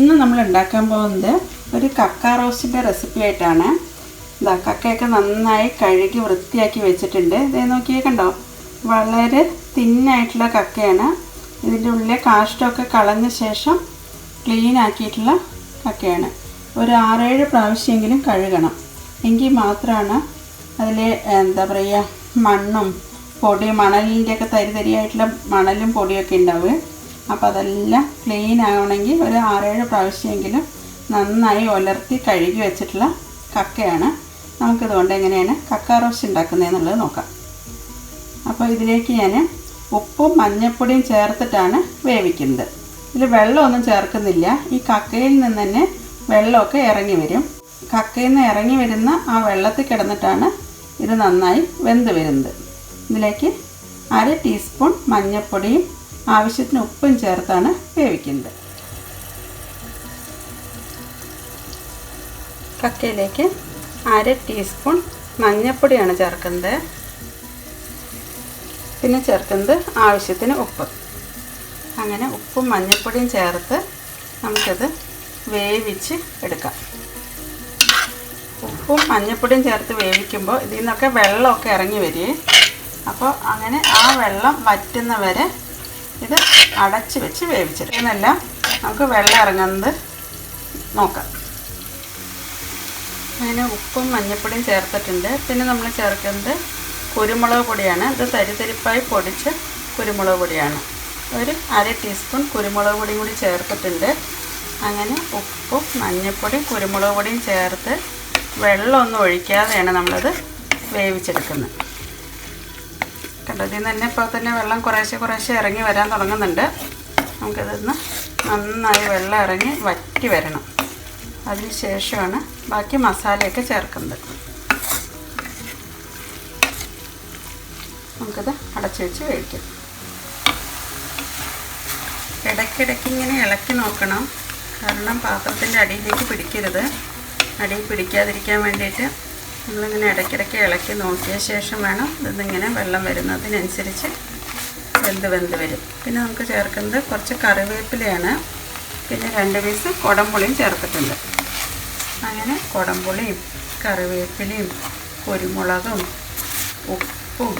ഇന്ന് നമ്മൾ ഉണ്ടാക്കാൻ പോകുന്നത് ഒരു കക്ക റോസ്റ്റിന്റെ റെസിപ്പി ആയിട്ടാണ്. ഇതാ കക്കയൊക്കെ നന്നായി കഴുകി വൃത്തിയാക്കി വെച്ചിട്ടുണ്ട്. ഇതേ നോക്കിയേ കണ്ടോ? വളരെ തിന്നായിട്ടുള്ള കക്കയാണ്. ഇതിന്റെ ഉള്ളിലെ കാഷ്ടമൊക്കെ കളഞ്ഞ ശേഷം ക്ലീൻ ആക്കിയിട്ടുള്ള കക്കയാണ്. ഒരു ആറേഴ് പ്രാവശ്യമെങ്കിലും കഴുകണം. എങ്കിൽ മാത്രമാണ് അതിൽ എന്താ പറയുക മണ്ണും പൊടി മണലിന്റെയൊക്കെ തരി തരിയായിട്ടുള്ള മണലും പൊടിയൊക്കെ ഉണ്ടാവുക. അപ്പോൾ അതെല്ലാം ക്ലീൻ ആവണമെങ്കിൽ ഒരു ആറേഴ് പ്രാവശ്യമെങ്കിലും നന്നായി ഉലർത്തി കഴുകി വെച്ചിട്ടുള്ള കക്കയാണ്. നമുക്കിതുകൊണ്ട് എങ്ങനെയാണ് കക്ക റോസ്റ്റ് ഉണ്ടാക്കുന്നതെന്നുള്ളത് നോക്കാം. അപ്പോൾ ഇതിലേക്ക് ഞാൻ ഉപ്പും മഞ്ഞൾപ്പൊടിയും ചേർത്തിട്ടാണ് വേവിക്കുന്നത്. ഇതിൽ വെള്ളമൊന്നും ചേർക്കുന്നില്ല. ഈ കക്കയിൽ നിന്ന് തന്നെ വെള്ളമൊക്കെ ഇറങ്ങി വരും. കക്കയിൽ നിന്ന് ഇറങ്ങി വരുന്ന ആ വെള്ളത്തിൽ കിടന്നിട്ടാണ് ഇത് നന്നായി വെന്ത് വരുന്നത്. ഇതിലേക്ക് അര ടീസ്പൂൺ മഞ്ഞൾപ്പൊടിയും ആവശ്യത്തിന് ഉപ്പും ചേർത്താണ് വേവിക്കുന്നത്. കക്കയിലേക്ക് അര ടീസ്പൂൺ മഞ്ഞൾപ്പൊടിയാണ് ചേർക്കുന്നത്. പിന്നെ ചേർക്കുന്നത് ആവശ്യത്തിന് ഉപ്പ്. അങ്ങനെ ഉപ്പും മഞ്ഞൾപ്പൊടിയും ചേർത്ത് നമുക്കത് വേവിച്ച് എടുക്കാം. ഉപ്പും മഞ്ഞൾപ്പൊടിയും ചേർത്ത് വേവിക്കുമ്പോൾ ഇതിൽ നിന്നൊക്കെ വെള്ളമൊക്കെ ഇറങ്ങി വരികയും. അപ്പോൾ അങ്ങനെ ആ വെള്ളം വറ്റുന്ന വരെ ഇത് അടച്ച് വെച്ച് വേവിച്ചെടുക്കും. വേവിച്ചെടുക്കുന്നല്ല നമുക്ക് വെള്ളം ഇറങ്ങുന്നത് നോക്കാം. അതിന് ഉപ്പും മഞ്ഞൾപ്പൊടിയും ചേർത്തിട്ടുണ്ട്. പിന്നെ നമ്മൾ ചേർക്കുന്നത് കുരുമുളക് പൊടിയാണ്. ഇത് തരിതരിപ്പായി പൊടിച്ച് കുരുമുളക് പൊടിയാണ്. ഒരു അര ടീസ്പൂൺ കുരുമുളക് പൊടിയും കൂടി ചേർത്തിട്ടുണ്ട്. അങ്ങനെ ഉപ്പും മഞ്ഞൾപ്പൊടിയും കുരുമുളക് പൊടിയും ചേർത്ത് വെള്ളമൊന്നും ഒഴിക്കാതെയാണ് നമ്മളത് വേവിച്ചെടുക്കുന്നത്. കണ്ടോ? ഇതിൽ നിന്ന് തന്നെ ഇപ്പോൾ തന്നെ വെള്ളം കുറേശ്ശെ കുറേശ്ശെ ഇറങ്ങി വരാൻ തുടങ്ങുന്നുണ്ട്. നമുക്കിതൊന്ന് നന്നായി വെള്ളം ഇറങ്ങി വറ്റി വരണം. അതിന് ശേഷമാണ് ബാക്കി മസാലയൊക്കെ ചേർക്കുന്നത്. നമുക്കത് അടച്ചു വെച്ച് വേവിക്കാം. ഇടയ്ക്കിടയ്ക്ക് ഇങ്ങനെ ഇളക്കി നോക്കണം. കാരണം പാത്രത്തിന്റെ അടിയിലേക്ക് പിടിക്കരുത്. അടിയിൽ പിടിക്കാതിരിക്കാൻ വേണ്ടിയിട്ട് നമ്മളിങ്ങനെ ഇടയ്ക്കിടയ്ക്ക് ഇളക്കി നോക്കിയ ശേഷം വേണം ഇതിങ്ങനെ വെള്ളം വരുന്നതിനനുസരിച്ച് വെന്ത് വെന്ത് വരും. പിന്നെ നമുക്ക് ചേർക്കുന്നത് കുറച്ച് കറിവേപ്പിലയാണ്. പിന്നെ രണ്ട് പീസ് കുടംപുളിയും ചേർത്തിട്ടുണ്ട്. അങ്ങനെ കുടംപുളിയും കറിവേപ്പിലയും കുരുമുളകും ഉപ്പും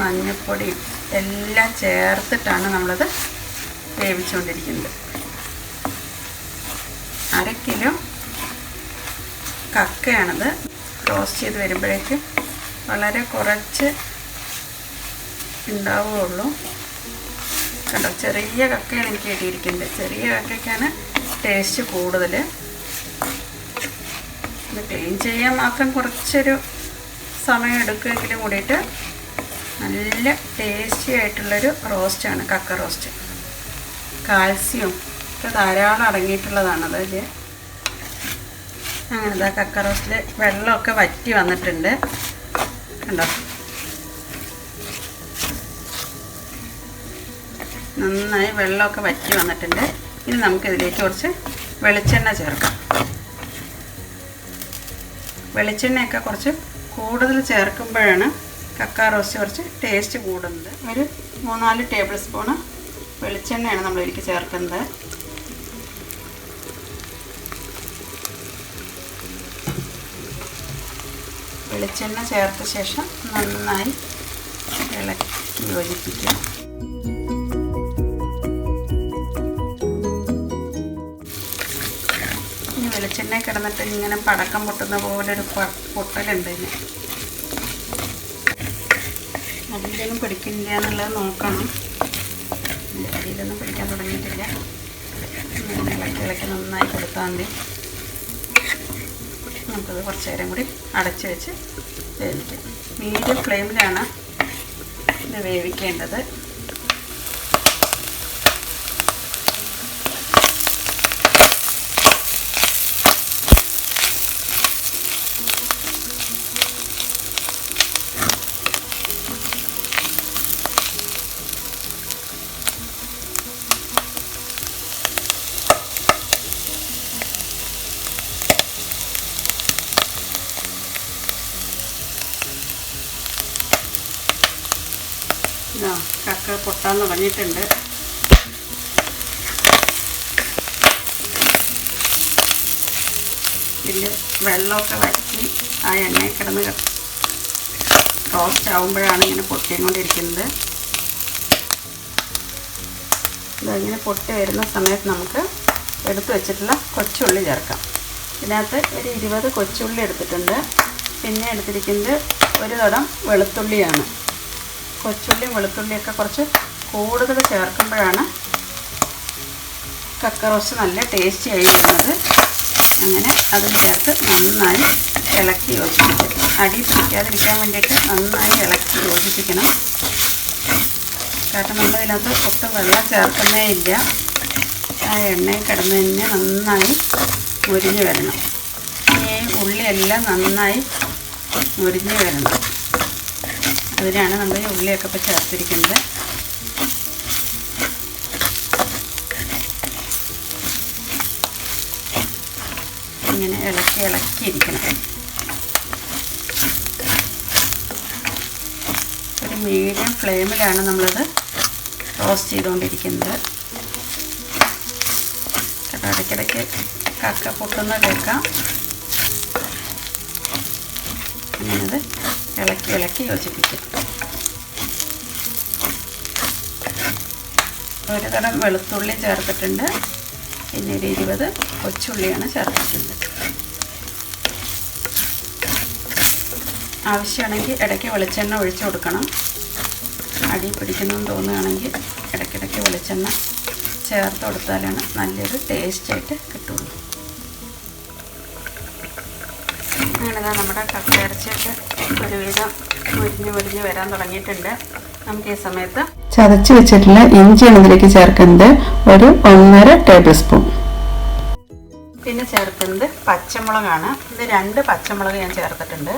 മഞ്ഞൾപ്പൊടിയും എല്ലാം ചേർത്തിട്ടാണ് നമ്മളത് വേവിച്ചുകൊണ്ടിരിക്കുന്നത്. അര കിലോ കക്കയാണത്. റോസ്റ്റ് ചെയ്ത് വരുമ്പോഴേക്കും വളരെ കുറച്ച് ഉണ്ടാവുകയുള്ളൂ. കണ്ടോ? ചെറിയ കക്കയാണ് എനിക്ക് കിട്ടിയിരിക്കുന്നത്. ചെറിയ കക്കയ്ക്കാണ് ടേസ്റ്റ് കൂടുതൽ. ഇത് ക്ലീൻ ചെയ്യാൻ മാത്രം കുറച്ചൊരു സമയം എടുക്കുമെങ്കിലും കൂടിയിട്ട് നല്ല ടേസ്റ്റി ആയിട്ടുള്ളൊരു റോസ്റ്റാണ് കക്ക റോസ്റ്റ് കാൽസ്യം ഒക്കെ ധാരാളം അടങ്ങിയിട്ടുള്ളതാണ് അതിൽ അങ്ങനെ ഇതാ കക്ക റോസ്റ്റിൽ വെള്ളമൊക്കെ വറ്റി വന്നിട്ടുണ്ട്. കണ്ടോ? നന്നായി വെള്ളമൊക്കെ വറ്റി വന്നിട്ടുണ്ട്. ഇനി നമുക്കിതിലേക്ക് കുറച്ച് വെളിച്ചെണ്ണ ചേർക്കാം. വെളിച്ചെണ്ണയൊക്കെ കുറച്ച് കൂടുതൽ ചേർക്കുമ്പോഴാണ് കക്ക റോസ്റ്റ് കുറച്ച് ടേസ്റ്റ് കൂടുന്നത്. ഒരു മൂന്നാൽ ടേബിൾ സ്പൂണ് വെളിച്ചെണ്ണയാണ് നമ്മൾ ഇതിലേക്ക് ചേർക്കുന്നത്. വെളിച്ചെണ്ണ ചേർത്ത ശേഷം നന്നായി ഇളക്കി യോജിപ്പിക്കുക. ഇനി വെളിച്ചെണ്ണ കിടന്നിട്ട് ഇങ്ങനെ പടക്കം പൊട്ടുന്ന പോലെ ഒരു പൊട്ടലുണ്ട് ഇതിന് അതിലൊന്നും പിടിക്കില്ല എന്നുള്ളത് നോക്കണം. അതിലൊന്നും പിടിക്കാൻ തുടങ്ങിയിട്ടില്ല. ഇളക്കി ഇളക്കി നന്നായി കൊടുത്താൽ മതി. നമുക്കത് കുറച്ച് നേരം കൂടി അടച്ച് വെച്ച് വേവിക്കാം. മീഡിയം ഫ്ലെയിമിലാണ് ഇത് വേവിക്കേണ്ടത്. പൊട്ടാൻ തുടങ്ങിയിട്ടുണ്ട് ഇതിൽ വെള്ളമൊക്കെ വറ്റി ആ എണ്ണയിൽ കിടന്ന് റോസ്റ്റ് ആകുമ്പോഴാണ് ഇങ്ങനെ പൊട്ടിക്കൊണ്ടിരിക്കുന്നത്. ഇതിങ്ങനെ പൊട്ടി വരുന്ന സമയത്ത് നമുക്ക് എടുത്തു വെച്ചിട്ടുള്ള കൊച്ചുള്ളി ചേർക്കാം. ഇതിനകത്ത് ഒരു ഇരുപത് കൊച്ചുള്ളി എടുത്തിട്ടുണ്ട്. പിന്നെ എടുത്തിരിക്കുന്നത് ഒരു തടം വെളുത്തുള്ളിയാണ്. കൊച്ചുള്ളിയും വെളുത്തുള്ളിയൊക്കെ കുറച്ച് കൂടുതൽ ചേർക്കുമ്പോഴാണ് കക്ക റോസ്റ്റ് നല്ല ടേസ്റ്റി ആയി വരുന്നത്. അങ്ങനെ അത് ചേർത്ത് നന്നായി ഇളക്കി യോജിപ്പിക്കും അടി പിടിക്കാതിരിക്കാൻ വേണ്ടിയിട്ട് നന്നായി ഇളക്കി യോജിപ്പിക്കണം. കാരണം നമ്മൾ ഇതിനകത്ത് ഒട്ടും വെള്ളം ചേർക്കുന്നേ ഇല്ല. ആ എണ്ണയിൽ കിടന്ന് തന്നെ നന്നായി മുരിഞ്ഞ് വരണം. ഈ ഉള്ളിയെല്ലാം നന്നായി മുരിഞ്ഞ് വരണം. അതിനാണ് നമ്മൾ ഈ ഉള്ളിയൊക്കെ ഇപ്പോൾ ചേർത്തിരിക്കുന്നത്. ഇങ്ങനെ ഇളക്കി ഇളക്കിയിരിക്കണം ഒരു മീഡിയം ഫ്ലെയിമിലാണ് നമ്മളത് റോസ്റ്റ് ചെയ്തുകൊണ്ടിരിക്കുന്നത്. കേട്ടോ ഇടയ്ക്കിടയ്ക്ക് കക്ക പൊട്ടുന്ന കേൾക്കാം. അങ്ങനത് ഇളക്കി ഇളക്കി യോജിപ്പിക്കും. ഒരു തരം വെളുത്തുള്ളി ചേർത്തിട്ടുണ്ട്. പിന്നെ ഒരു ഇരുപത് കൊച്ചുള്ളിയാണ് ചേർത്തിട്ടുള്ളത് ആവശ്യമാണെങ്കിൽ ഇടയ്ക്ക് വെളിച്ചെണ്ണ ഒഴിച്ചു കൊടുക്കണം. അടി പിടിക്കുന്നെന്ന് തോന്നുകയാണെങ്കിൽ ഇടയ്ക്കിടയ്ക്ക് വെളിച്ചെണ്ണ ചേർത്ത് കൊടുത്താലാണ് നല്ലൊരു ടേസ്റ്റായിട്ട് കിട്ടുള്ളൂ. അങ്ങനെ നമ്മുടെ കക്കയിറച്ചിയൊക്കെ ഒരുവിധം മുരിഞ്ഞ് മുരിഞ്ഞ് വരാൻ തുടങ്ങിയിട്ടുണ്ട്. നമുക്ക് ഈ സമയത്ത് ചതച്ച് വെച്ചിട്ടുള്ള ഇഞ്ചിയാണ് ഇതിലേക്ക് ചേർക്കുന്നത്. ഒരു ഒന്നര ടേബിൾ സ്പൂൺ. പിന്നെ ചേർക്കുന്നത് പച്ചമുളകാണ്. ഇത് രണ്ട് പച്ചമുളക് ഞാൻ ചേർത്തിട്ടുണ്ട്.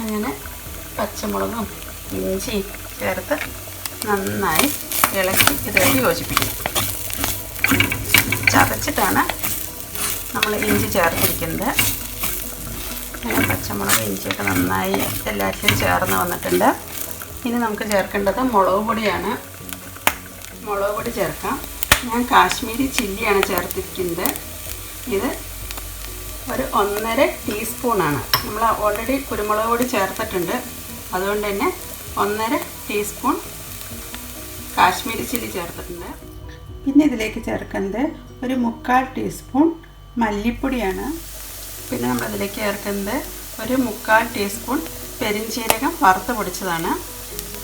അങ്ങനെ പച്ചമുളകും ഇഞ്ചി ചേർത്ത് നന്നായി ഇളക്കി ഇതിലേക്ക് യോജിപ്പിക്കും. ചതച്ചിട്ടാണ് നമ്മൾ ഇഞ്ചി ചേർത്തിരിക്കുന്നത്. പച്ചമുളക് ഇഞ്ചിയൊക്കെ നന്നായി എല്ലാറ്റിലും ചേർന്ന് വന്നിട്ടുണ്ട്. ഇനി നമുക്ക് ചേർക്കേണ്ടത് മുളക് പൊടിയാണ്. മുളക് പൊടി ചേർക്കാം. ഞാൻ കാശ്മീരി ചില്ലിയാണ് ചേർത്തിരിക്കുന്നത്. ഇത് ഒരു ഒന്നര ടീസ്പൂണാണ് നമ്മൾ ഓൾറെഡി കുരുമുളക് പൊടി ചേർത്തിട്ടുണ്ട്. അതുകൊണ്ട് തന്നെ ഒന്നര ടീസ്പൂൺ കാശ്മീരി ചില്ലി ചേർത്തിട്ടുണ്ട്. പിന്നെ ഇതിലേക്ക് ചേർക്കുന്നത് ഒരു മുക്കാൽ ടീസ്പൂൺ മല്ലിപ്പൊടിയാണ്. പിന്നെ നമ്മളതിലേക്ക് ചേർക്കുന്നത് ഒരു മുക്കാൽ ടീസ്പൂൺ പെരിഞ്ചീരകം വറുത്ത് പൊടിച്ചതാണ്.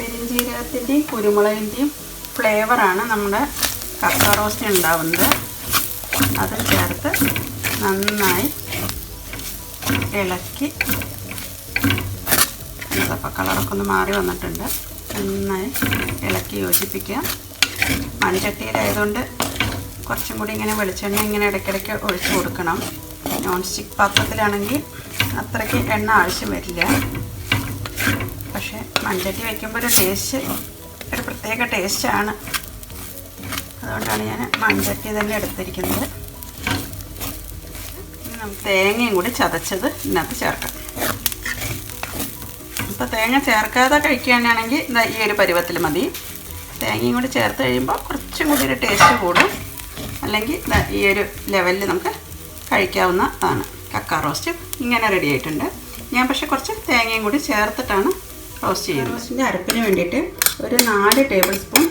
പെരിഞ്ചീരകത്തിന്റെയും കുരുമുളകിന്റെയും ഫ്ലേവറാണ് നമ്മുടെ കക്ക റോസ്റ്റ് ഉണ്ടാവുന്നത്. അത് ചേർത്ത് നന്നായി ഇളക്കി അപ്പോൾ കളറൊക്കെ ഒന്ന് മാറി വന്നിട്ടുണ്ട്. നന്നായി ഇളക്കി യോജിപ്പിക്കുക. മൺചട്ടിയിലായതുകൊണ്ട് കുറച്ചും കൂടി ഇങ്ങനെ വെളിച്ചെണ്ണ ഇങ്ങനെ ഇടയ്ക്കിടയ്ക്ക് ഒഴിച്ചു കൊടുക്കണം. നോൺ സ്റ്റിക്ക് പാത്രത്തിലാണെങ്കിൽ അത്രയ്ക്ക് എണ്ണ ആവശ്യം വരില്ല. പക്ഷേ മൺചട്ടി വയ്ക്കുമ്പോൾ ഒരു ടേസ്റ്റ് ഒരു പ്രത്യേക ടേസ്റ്റാണ് അതുകൊണ്ടാണ് ഞാൻ മൺചട്ടി തന്നെ എടുത്തിരിക്കുന്നത്. തേങ്ങയും കൂടി ചതച്ചത് ഇതിനകത്ത് ചേർക്കാം. ഇപ്പോൾ തേങ്ങ ചേർക്കാതെ കഴിക്കുകയാണെങ്കിൽ ഇതാ ഈ ഒരു പരുവത്തിൽ മതി. തേങ്ങയും കൂടി ചേർത്ത് കഴിയുമ്പോൾ കുറച്ചും കൂടി ഒരു ടേസ്റ്റ് കൂടും. അല്ലെങ്കിൽ ഈ ഒരു ലെവലിൽ നമുക്ക് കഴിക്കാവുന്നതാണ്. കക്ക റോസ്റ്റ് ഇങ്ങനെ റെഡി ആയിട്ടുണ്ട്. ഞാൻ പക്ഷേ കുറച്ച് തേങ്ങയും കൂടി ചേർത്തിട്ടാണ് റോസ്റ്റ് ചെയ്യുന്നത് റോസ്റ്റിന്റെ അരപ്പിന് വേണ്ടിയിട്ട് ഒരു നാല് ടേബിൾ സ്പൂൺ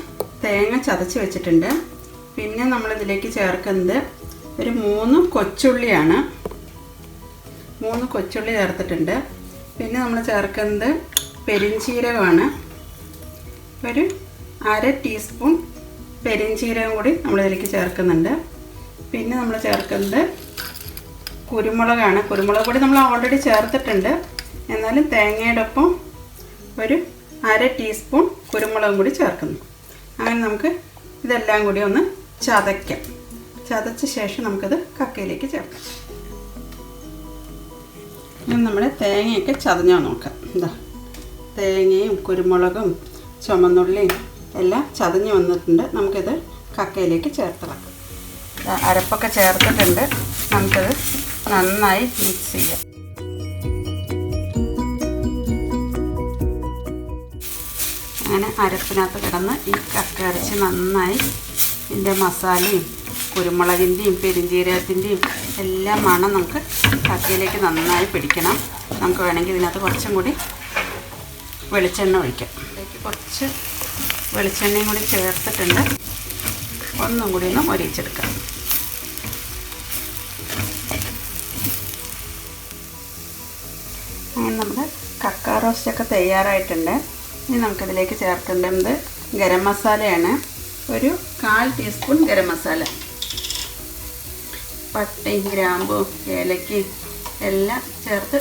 തേങ്ങ ചതച്ച് വെച്ചിട്ടുണ്ട്. പിന്നെ നമ്മളിതിലേക്ക് ചേർക്കുന്നത് ഒരു മൂന്ന് കൊച്ചുള്ളിയാണ്. മൂന്ന് കൊച്ചുള്ളി ചേർത്തിട്ടുണ്ട്. പിന്നെ നമ്മൾ ചേർക്കുന്നത് പെരിഞ്ചീരകമാണ്. ഒരു അര ടീസ്പൂൺ പെരിഞ്ചീരകം കൂടി നമ്മളിതിലേക്ക് ചേർക്കുന്നുണ്ട്. പിന്നെ നമ്മൾ ചേർക്കുന്നത് കുരുമുളകാണ്. കുരുമുളക് പൊടി നമ്മൾ ഓൾറെഡി ചേർത്തിട്ടുണ്ട്. എന്നാലും തേങ്ങയുടെ ഒപ്പം ഒരു അര ടീസ്പൂൺ കുരുമുളകും കൂടി ചേർക്കുന്നു. അങ്ങനെ നമുക്ക് ഇതെല്ലാം കൂടി ഒന്ന് ചതയ്ക്കാം. ചതച്ച ശേഷം നമുക്കത് കക്കയിലേക്ക് ചേർക്കാം. ഇനി നമ്മുടെ തേങ്ങയൊക്കെ ചതഞ്ഞോ നോക്കാം. എന്താ തേങ്ങയും കുരുമുളകും ചുമന്നുള്ളിയും എല്ലാം ചതഞ്ഞ് വന്നിട്ടുണ്ട്. നമുക്കിത് കക്കയിലേക്ക് ചേർത്തിളക്കാം അരപ്പൊക്കെ ചേർത്തിട്ടുണ്ട്. നമുക്കത് നന്നായി മിക്സ് ചെയ്യാം. അങ്ങനെ അരപ്പിനകത്ത് കിടന്ന് ഈ കക്ക അരച്ച് നന്നായി ഇതിന്റെ മസാലയും കുരുമുളകിന്റെയും പെരിഞ്ചീരകത്തിന്റെയും എല്ലാം മണം നമുക്ക് കക്കയിലേക്ക് നന്നായി പിടിക്കണം. നമുക്ക് വേണമെങ്കിൽ ഇതിനകത്ത് കുറച്ചും കൂടി വെളിച്ചെണ്ണ ഒഴിക്കാം. അതിലേക്ക് കുറച്ച് വെളിച്ചെണ്ണയും കൂടി ചേർത്തിട്ടുണ്ട്. ഒന്നും കൂടി ഒന്ന് മൊരിയിച്ചെടുക്കാം അങ്ങനെ നമ്മുടെ കക്ക റോസ്റ്റൊക്കെ തയ്യാറായിട്ടുണ്ട്. ഇനി നമുക്കതിലേക്ക് ചേർക്കേണ്ടത് ഗരം മസാലയാണ്. ഒരു കാൽ ടീസ്പൂൺ ഗരം മസാല. പട്ടയും ഗ്രാമ്പും ഏലക്ക എല്ലാം ചേർത്ത്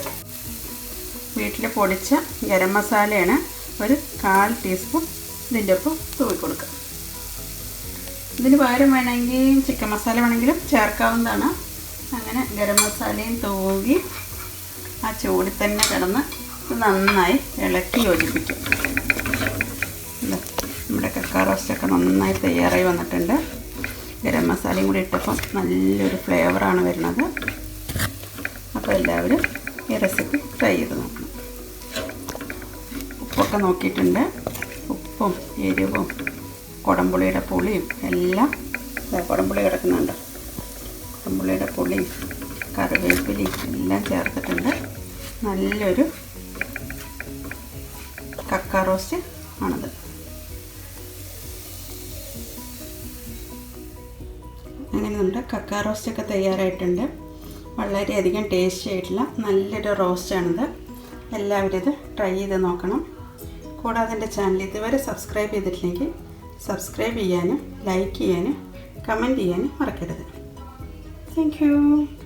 വീട്ടിൽ പൊടിച്ച ഗരം മസാലയാണ് ഒരു കാൽ ടീസ്പൂൺ ഇതിന്റെ ഒപ്പം തൂവി കൊടുക്കുക. ഇതിന് പകരം വേണമെങ്കിൽ ചിക്കൻ മസാല വേണമെങ്കിലും ചേർക്കാവുന്നതാണ്. അങ്ങനെ ഗരം മസാലയും തൂകി ആ ചൂടിൽ തന്നെ കിടന്ന് നന്നായി ഇളക്കി യോജിപ്പിക്കും. നമ്മുടെ കക്കാ റോസ്റ്റൊക്കെ നന്നായി തയ്യാറായി വന്നിട്ടുണ്ട്. ഗരം മസാലയും കൂടി ഇട്ടപ്പം നല്ലൊരു ഫ്ലേവറാണ് വരുന്നത്. അപ്പോൾ എല്ലാവരും ഈ റെസിപ്പി ട്രൈ ചെയ്ത് നോക്കണം. ഉപ്പൊക്കെ നോക്കിയിട്ടുണ്ട്. ഉപ്പും എരിവും കുടംപുളിയുടെ പുളിയും എല്ലാം കുടംപുളി കിടക്കുന്നുണ്ട്. കുടംപുളിയുടെ പുളിയും കറിവേപ്പിലയും എല്ലാം ചേർത്തിട്ടുണ്ട്. നല്ലൊരു കക്ക റോസ്റ്റ് ആണത്. അങ്ങനെ നമ്മുടെ കക്ക റോസ്റ്റൊക്കെ തയ്യാറായിട്ടുണ്ട്. വളരെയധികം ടേസ്റ്റി ആയിട്ടുള്ള നല്ലൊരു റോസ്റ്റാണിത് എല്ലാവരും ഇത് ട്രൈ ചെയ്ത് നോക്കണം. കൂടാതെ എന്റെ ചാനൽ ഇതുവരെ സബ്സ്ക്രൈബ് ചെയ്തിട്ടില്ലെങ്കിൽ സബ്സ്ക്രൈബ് ചെയ്യാനും ലൈക്ക് ചെയ്യാനും കമന്റ് ചെയ്യാനും മറക്കരുത്. താങ്ക്